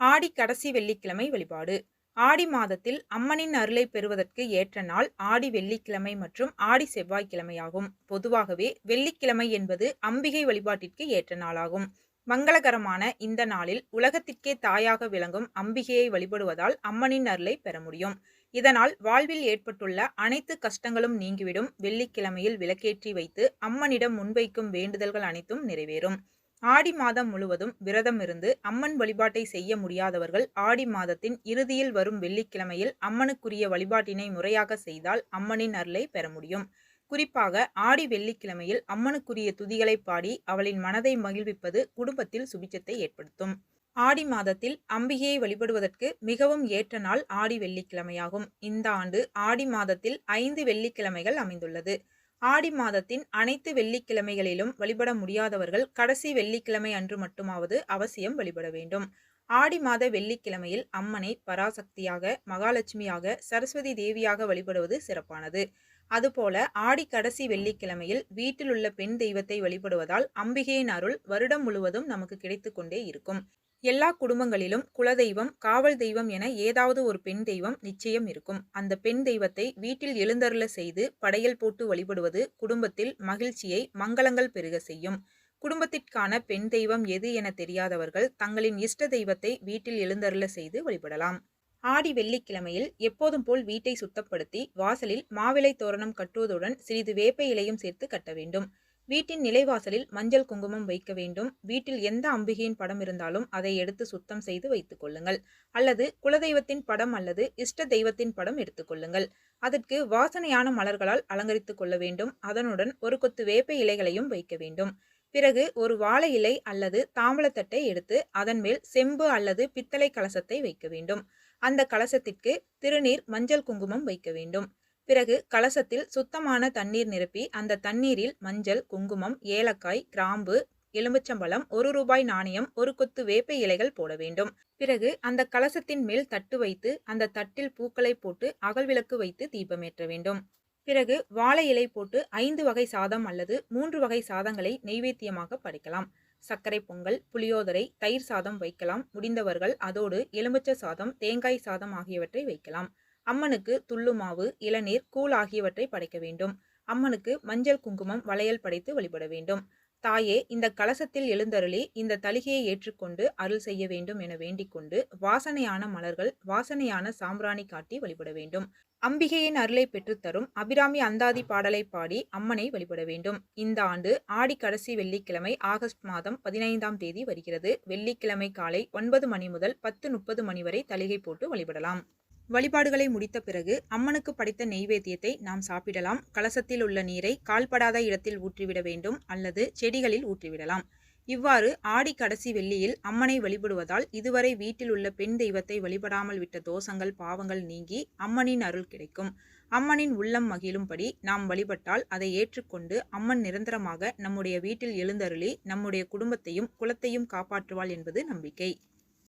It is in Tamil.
ஆடி கடைசி வெள்ளிக்கிழமை வழிபாடு. ஆடி மாதத்தில் அம்மனின் அருளை பெறுவதற்கு ஏற்ற நாள் ஆடி வெள்ளிக்கிழமை மற்றும் ஆடி செவ்வாய்க்கிழமையாகும். பொதுவாகவே வெள்ளிக்கிழமை என்பது அம்பிகை வழிபாட்டிற்கு ஏற்ற நாளாகும். மங்களகரமான இந்த நாளில் உலகத்திற்கே தாயாக விளங்கும் அம்பிகையை வழிபடுவதால் அம்மனின் அருளை பெற முடியும். இதனால் வாழ்வில் ஏற்பட்டுள்ள அனைத்து கஷ்டங்களும் நீங்கிவிடும். வெள்ளிக்கிழமையில் விளக்கேற்றி வைத்து அம்மனிடம் முன்வைக்கும் வேண்டுதல்கள் அனைத்தும் நிறைவேறும். ஆடி மாதம் முழுவதும் விரதம் இருந்து அம்மன் வழிபாட்டை செய்ய முடியாதவர்கள் ஆடி மாதத்தின் இறுதியில் வரும் வெள்ளிக்கிழமையில் அம்மனுக்குரிய வழிபாட்டினை முறையாக செய்தால் அம்மனின் அருளை பெற முடியும். குறிப்பாக ஆடி வெள்ளிக்கிழமையில் அம்மனுக்குரிய துதிகளை பாடி அவளின் மனதை மகிழ்விப்பது குடும்பத்தில் சுபிச்சத்தை ஏற்படுத்தும். ஆடி மாதத்தில் அம்பிகையை வழிபடுவதற்கு மிகவும் ஏற்ற நாள் ஆடி வெள்ளிக்கிழமையாகும். இந்த ஆண்டு ஆடி மாதத்தில் ஐந்து வெள்ளிக்கிழமைகள் அமைந்துள்ளது. ஆடி மாதத்தின் அனைத்து வெள்ளிக்கிழமைகளிலும் வழிபட முடியாதவர்கள் கடைசி வெள்ளிக்கிழமை அன்று மட்டுமாவது அவசியம் வழிபட வேண்டும். ஆடி மாத வெள்ளிக்கிழமையில் அம்மனை பராசக்தியாக மகாலட்சுமியாக சரஸ்வதி தேவியாக வழிபடுவது சிறப்பானது. அதுபோல ஆடி கடைசி வெள்ளிக்கிழமையில் வீட்டில் உள்ள பெண் தெய்வத்தை வழிபடுவதால் அம்பிகையின் அருள் வருடம் முழுவதும் நமக்கு கிடைத்து கொண்டே இருக்கும். எல்லா குடும்பங்களிலும் குலதெய்வம் காவல் தெய்வம் என ஏதாவது ஒரு பெண் தெய்வம் நிச்சயம் இருக்கும். அந்த பெண் தெய்வத்தை வீட்டில் எழுந்தருள செய்து படையல் போட்டு வழிபடுவது குடும்பத்தில் மகிழ்ச்சியை மங்களங்கள் பெருக செய்யும். குடும்பத்திற்கான பெண் தெய்வம் எது என தெரியாதவர்கள் தங்களின் இஷ்ட தெய்வத்தை வீட்டில் எழுந்தருள செய்து வழிபடலாம். ஆடி வெள்ளிக்கிழமையில் எப்போதும் போல் வீட்டை சுத்தப்படுத்தி வாசலில் மாவிலை தோரணம் கட்டுவதுடன் சிறிது வேப்ப இலையும் சேர்த்து கட்ட வேண்டும். வீட்டின் நிலைவாசலில் மஞ்சள் குங்குமம் வைக்க வேண்டும். வீட்டில் எந்த அம்பிகையின் படம் இருந்தாலும் அதை எடுத்து சுத்தம் செய்து வைத்துக் கொள்ளுங்கள். அல்லது குலதெய்வத்தின் படம் அல்லது இஷ்ட தெய்வத்தின் படம் எடுத்துக்கொள்ளுங்கள் அதற்கு வாசனையான மலர்களால் அலங்கரித்துக் கொள்ள வேண்டும். அதனுடன் ஒரு கொத்து வேப்ப இலைகளையும் வைக்க வேண்டும். பிறகு ஒரு வாழை இலை அல்லது தாம்பளத்தட்டை எடுத்து அதன் மேல் செம்பு அல்லது பித்தளை கலசத்தை வைக்க வேண்டும். அந்த கலசத்திற்கு திருநீர் மஞ்சள் குங்குமம் வைக்க வேண்டும். பிறகு கலசத்தில் சுத்தமான தண்ணீர் நிரப்பி அந்த தண்ணீரில் மஞ்சள் குங்குமம் ஏலக்காய் கிராம்பு எலுமிச்சம்பழம் ஒரு ரூபாய் நாணயம் ஒரு கொத்து வேப்ப இலைகள் போட வேண்டும். பிறகு அந்த கலசத்தின் மேல் தட்டு வைத்து அந்த தட்டில் பூக்களை போட்டு அகல் விளக்கு வைத்து தீபமேற்ற வேண்டும். பிறகு வாழை இலை போட்டு ஐந்து வகை சாதம் அல்லது மூன்று வகை சாதங்களை நெய்வேத்தியமாக படைக்கலாம். சர்க்கரை பொங்கல் புளியோதரை தயிர் சாதம் வைக்கலாம். முடிந்தவர்கள் அதோடு எலுமிச்சை சாதம் தேங்காய் சாதம் ஆகியவற்றை வைக்கலாம். அம்மனுக்கு துள்ளுமாவு இளநீர் கூழ் ஆகியவற்றை படைக்க வேண்டும். அம்மனுக்கு மஞ்சள் குங்குமம் வளையல் படைத்து வழிபட வேண்டும். தாயே இந்த கலசத்தில் எழுந்தருளி இந்த தலிகையை ஏற்றுக்கொண்டு அருள் செய்ய வேண்டும் என வேண்டிக் கொண்டு வாசனையான மலர்கள் வாசனையான சாம்பிராணி காட்டி வழிபட வேண்டும். அம்பிகையின் அருளை பெற்றுத்தரும் அபிராமி அந்தாதி பாடலை பாடி அம்மனை வழிபட வேண்டும். இந்த ஆண்டு ஆடி கடைசி வெள்ளிக்கிழமை ஆகஸ்ட் மாதம் பதினைந்தாம் தேதி வருகிறது. வெள்ளிக்கிழமை காலை ஒன்பது மணி முதல் பத்து முப்பது மணி வரை தலிகை போட்டு வழிபடலாம். வழிபாடுகளை முடித்த பிறகு அம்மனுக்கு படைத்த நெய்வேத்தியத்தை நாம் சாப்பிடலாம். கலசத்தில் உள்ள நீரை கால்படாத இடத்தில் ஊற்றிவிட வேண்டும் அல்லது செடிகளில் ஊற்றிவிடலாம். இவ்வாறு ஆடி கடைசி வெள்ளியில் அம்மனை வழிபடுவதால் இதுவரை வீட்டில் உள்ள பெண் தெய்வத்தை வழிபடாமல் விட்ட தோஷங்கள் பாவங்கள் நீங்கி அம்மனின் அருள் கிடைக்கும். அம்மனின் உள்ளம் மகிழும்படி நாம் வழிபட்டால் அதை ஏற்றுக்கொண்டு அம்மன் நிரந்தரமாக நம்முடைய வீட்டில் எழுந்தருளி நம்முடைய குடும்பத்தையும் குலத்தையும் காப்பாற்றுவாள் என்பது நம்பிக்கை.